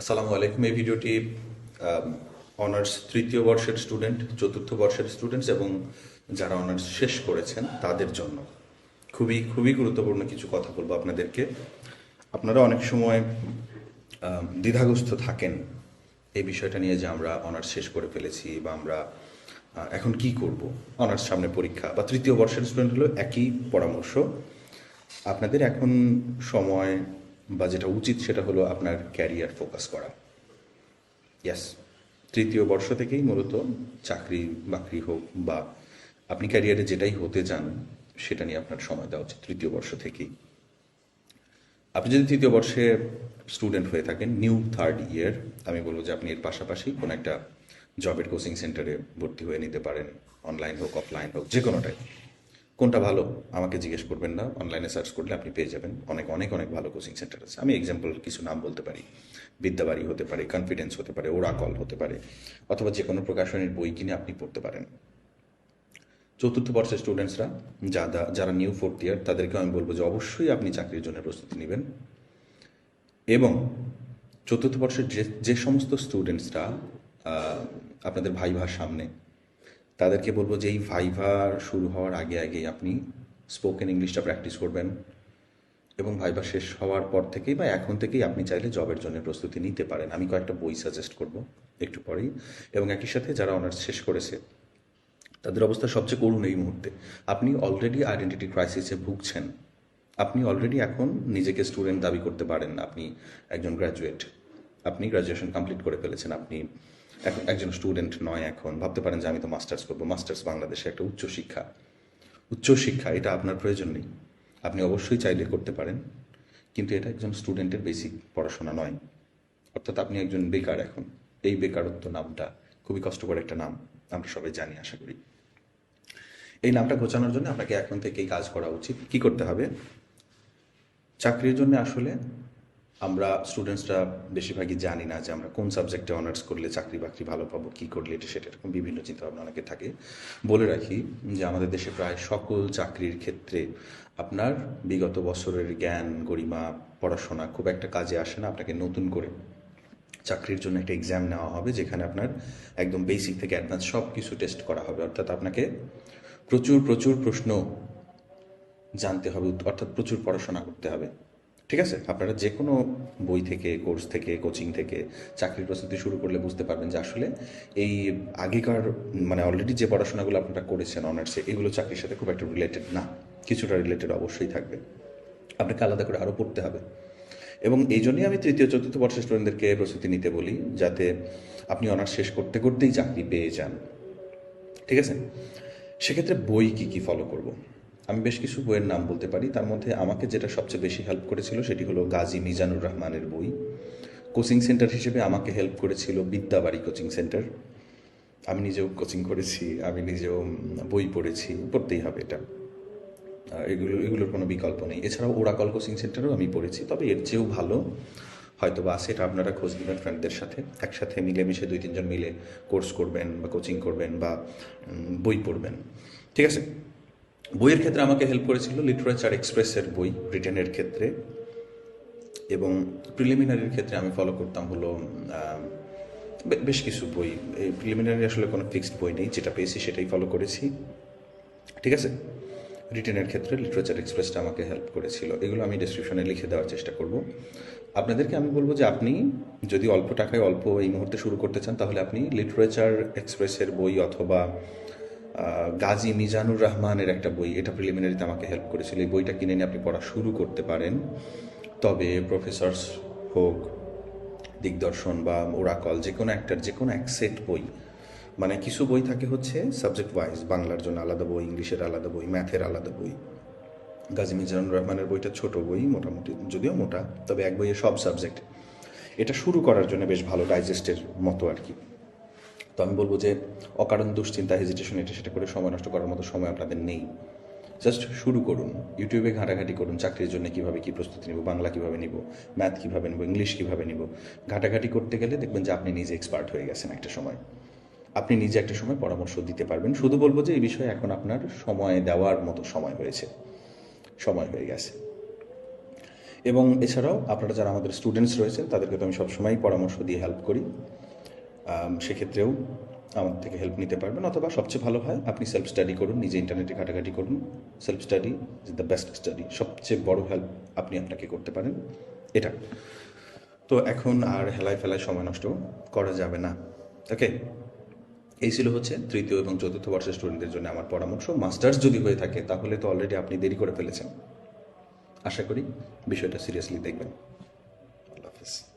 আসসালামু আলাইকুম। এই ভিডিওটি অনার্স তৃতীয় বর্ষের স্টুডেন্ট, চতুর্থ বর্ষের স্টুডেন্টস এবং যারা অনার্স শেষ করেছেন, তাদের জন্য খুবই খুবই গুরুত্বপূর্ণ কিছু কথা বলব আপনাদেরকে। আপনারা অনেক সময় দ্বিধাগ্রস্ত থাকেন এই বিষয়টা নিয়ে যে আমরা অনার্স শেষ করে ফেলেছি বা আমরা এখন কি করব। অনার্স সামনে পরীক্ষা বা তৃতীয় বর্ষের স্টুডেন্ট হলো একই পরামর্শ। আপনাদের এখন সময় বা যেটা উচিত সেটা হলো আপনার ক্যারিয়ার ফোকাস করা। ইয়াস তৃতীয় বর্ষ থেকেই মূলত চাকরি, বাকরি হোক বা আপনি ক্যারিয়ারে যেটাই হতে চান, সেটা নিয়ে আপনার সময় দেওয়া উচিত তৃতীয় বর্ষ থেকেই। আপনি যদি তৃতীয় বর্ষে স্টুডেন্ট হয়ে থাকেন, নিউ থার্ড ইয়ার, আমি বলব যে আপনি এর পাশাপাশি কোনো একটা জবের কোচিং সেন্টারে ভর্তি হয়ে নিতে পারেন, অনলাইন হোক, অফলাইন হোক যে কোনোটাই কোনটা ভালো, আমাকে জিজ্ঞেস করবেন না। অনলাইনে সার্চ করলে আপনি পেয়ে যাবেন। অনেক অনেক অনেক ভালো কোচিং সেন্টার আছে। আমি এক্সাম্পল কিছু নাম বলতে পারি। বিদ্যাবাড়ি হতে পারে কনফিডেন্স হতে পারে ওরাকল হতে পারে, অথবা যে কোনো প্রকাশনীর বই কিনে আপনি পড়তে পারেন। চতুর্থ বর্ষের স্টুডেন্টসরা যারা যারা নিউ ফোর্থ ইয়ার তাদেরকে আমি বলব যে অবশ্যই আপনি চাকরির জন্য প্রস্তুতি নেবেন। এবং চতুর্থ বর্ষের যে যে সমস্ত স্টুডেন্টসরা আপনাদের ভাইভার সামনে তাদেরকে বলব যে এই ভাইভা শুরু হওয়ার আগে আগেই আপনি স্পোকেন ইংলিশটা প্র্যাকটিস করবেন এবং ভাইভা শেষ হওয়ার পর থেকেই বা এখন থেকেই আপনি চাইলে জবের জন্য প্রস্তুতি নিতে পারেন। আমি কয়েকটা বই সাজেস্ট করব একটু পরেই। এবং একই সাথে যারা অনার্স শেষ করেছে, তাদের অবস্থা সবচেয়ে করুণ এই মুহূর্তে। আপনি অলরেডি আইডেন্টিটি ক্রাইসিসে ভুগছেন। আপনি অলরেডি এখন নিজেকে স্টুডেন্ট দাবি করতে পারেন আপনি একজন গ্র্যাজুয়েট আপনি গ্র্যাজুয়েশন কমপ্লিট করে ফেলেছেন। আপনি এখন একজন স্টুডেন্ট নয় এখন। ভাবতে পারেন যে আমি তো মাস্টার্স করব। মাস্টার্স বাংলাদেশে একটা উচ্চশিক্ষা উচ্চশিক্ষা এটা আপনার প্রয়োজন নেই। আপনি অবশ্যই চাইলে করতে পারেন। কিন্তু এটা একজন স্টুডেন্টের বেসিক পড়াশোনা নয়। অর্থাৎ আপনি একজন বেকার এখন। এই বেকারত্ব নামটা খুবই কষ্টকর একটা নাম। আমরা সবাই জানি, আশা করি। এই নামটা ঘোচানোর জন্য আপনাকে এখন থেকেই কাজ করা উচিত। কি করতে হবে? চাকরির জন্য আসলে আমরা স্টুডেন্টসরা বেশিরভাগই জানি না যে আমরা কোন সাবজেক্টে অনার্স করলে চাকরি বাকরি ভালো পাবো, কী করলে এটা সেটা এরকম বিভিন্ন চিন্তাভাবনা অনেকে থাকে। বলে রাখি যে আমাদের দেশে প্রায় সকল চাকরির ক্ষেত্রে আপনার বিগত বছরের জ্ঞান, গরিমা, পড়াশোনা খুব একটা কাজে আসে না। আপনাকে নতুন করে চাকরির জন্য একটা এক্সাম নেওয়া হবে, যেখানে আপনার একদম বেসিক থেকে অ্যাডভান্স সব কিছু টেস্ট করা হবে। অর্থাৎ আপনাকে প্রচুর প্রচুর প্রশ্ন জানতে হবে, অর্থাৎ প্রচুর পড়াশোনা করতে হবে। ঠিক আছে? আপনারা যে কোনো বই থেকে, কোর্স থেকে, কোচিং থেকে চাকরির প্রস্তুতি শুরু করলে বুঝতে পারবেন যে আসলে এই আগেকার মানে অলরেডি যে পড়াশোনাগুলো আপনারা করেছেন অনার্সে এগুলো চাকরির সাথে খুব একটা রিলেটেড না। কিছুটা রিলেটেড অবশ্যই থাকবে। আপনাকে আলাদা করে আরও পড়তে হবে। এবং এই জন্যই আমি তৃতীয়, চতুর্থ বর্ষের স্টুডেন্টদেরকে প্রস্তুতি নিতে বলি, যাতে আপনি অনার্স শেষ করতে করতেই চাকরি পেয়ে যান। ঠিক আছে? সেক্ষেত্রে বই কি কি ফলো করব? আমি বেশ কিছু বইয়ের নাম বলতে পারি। তার মধ্যে আমাকে যেটা সবচেয়ে বেশি হেল্প করেছিল সেটি হলো গাজী মিজানুর রহমানের বই। কোচিং সেন্টার হিসেবে আমাকে হেল্প করেছিল বিদ্যাবাড়ি কোচিং সেন্টার। আমি নিজেও কোচিং করেছি, আমি নিজেও বই পড়েছি, পড়তেই হবে এটা। এগুলো, এগুলোর কোনো বিকল্প নেই। এছাড়াও ওরাকল কোচিং সেন্টারও আমি পড়েছি, তবে এর চেয়েও ভালো হয়তো বা সেটা আপনারা খোঁজ নেবেন ফ্রেন্ডদের সাথে। একসাথে মিলেমিশে দুই তিনজন মিলে কোর্স করবেন বা কোচিং করবেন বা বই পড়বেন। ঠিক আছে? বইয়ের ক্ষেত্রে আমাকে হেল্প করেছিল লিটারেচার এক্সপ্রেসের বই ব্রিটেনের ক্ষেত্রে। এবং প্রিলিমিনারির ক্ষেত্রে আমি ফলো করতাম হলো বেশ কিছু বই। এই প্রিলিমিনারি আসলে কোনো ফিক্সড বই নেই, যেটা পেয়েছি সেটাই ফলো করেছি। ঠিক আছে? রিটেনের ক্ষেত্রে লিটারেচার এক্সপ্রেসটা আমাকে হেল্প করেছিল। এগুলো আমি ডিসক্রিপশনে লিখে দেওয়ার চেষ্টা করব। আপনাদেরকে আমি বলব যে আপনি যদি অল্প টাকায় অল্প এই মুহূর্তে শুরু করতে চান, তাহলে আপনি লিটারেচার এক্সপ্রেসের বই অথবা গাজী মিজানুর রহমানের একটা বই, এটা প্রিলিমিনারিতে আমাকে হেল্প করেছিল। এই বইটা কিনে নিয়ে আপনি পড়া শুরু করতে পারেন। তবে প্রফেসরস হোক, দিগদর্শন বা ওরাকল যে কোনো একটার যে কোনো এক সেট বই। মানে কিছু বই থাকে হচ্ছে সাবজেক্ট ওয়াইজ বাংলার জন্য আলাদা বই, ইংলিশের আলাদা বই ম্যাথের আলাদা বই। গাজী মিজানুর রহমানের বইটা ছোট বই, মোটামুটি, যদিও মোটা, তবে এক বইয়ে সব সাবজেক্ট এটা শুরু করার জন্য বেশ ভালো ডাইজেস্টের মতো আর কি। তো আমি বলব যে অকারণ দুশ্চিন্তা হেজিটেশন এটা সেটা করে সময় নষ্ট করার মতো সময় আপনাদের নেই। জাস্ট শুরু করুন। ইউটিউবে ঘাটাঘাটি করুন, চাকরির জন্য কীভাবে কি প্রস্তুতি নিব, বাংলা কীভাবে নিব ম্যাথ কীভাবে নিব ইংলিশ কীভাবে নিব। ঘাটাঘাটি করতে গেলে দেখবেন যে আপনি নিজে এক্সপার্ট হয়ে গেছেন একটা সময়। আপনি নিজে একটা সময় পরামর্শ দিতে পারবেন। শুধু বলব যে এই বিষয়ে এখন আপনার সময় দেওয়ার মতো সময় হয়েছে। সময় হয়ে গেছে। এবং এছাড়াও আপনারা যারা আমাদের স্টুডেন্টস রয়েছেন, তাদেরকে তো আমি সবসময়ই পরামর্শ দিয়ে হেল্প করি। সেক্ষেত্রেও আমার থেকে হেল্প নিতে পারবেন। অথবা সবচেয়ে ভালো হয়, আপনি সেলফ স্টাডি করুন, নিজে ইন্টারনেটে ঘাটাঘাটি করুন। Self study is the best study সবচেয়ে বড় হেল্প আপনি আপনাকে করতে পারেন। এটা। তো এখন আর হেলায় ফেলায় সময় নষ্ট করা যাবে না। ওকে এই ছিল হচ্ছে তৃতীয় এবং চতুর্থ বর্ষের স্টুডেন্টদের জন্য আমার পরামর্শ। মাস্টার্স যদি হয়ে থাকে, তাহলে তো অলরেডি আপনি দেরি করে ফেলেছেন। আশা করি বিষয়টা সিরিয়াসলি দেখবেন। আল্লাহ হাফিজ।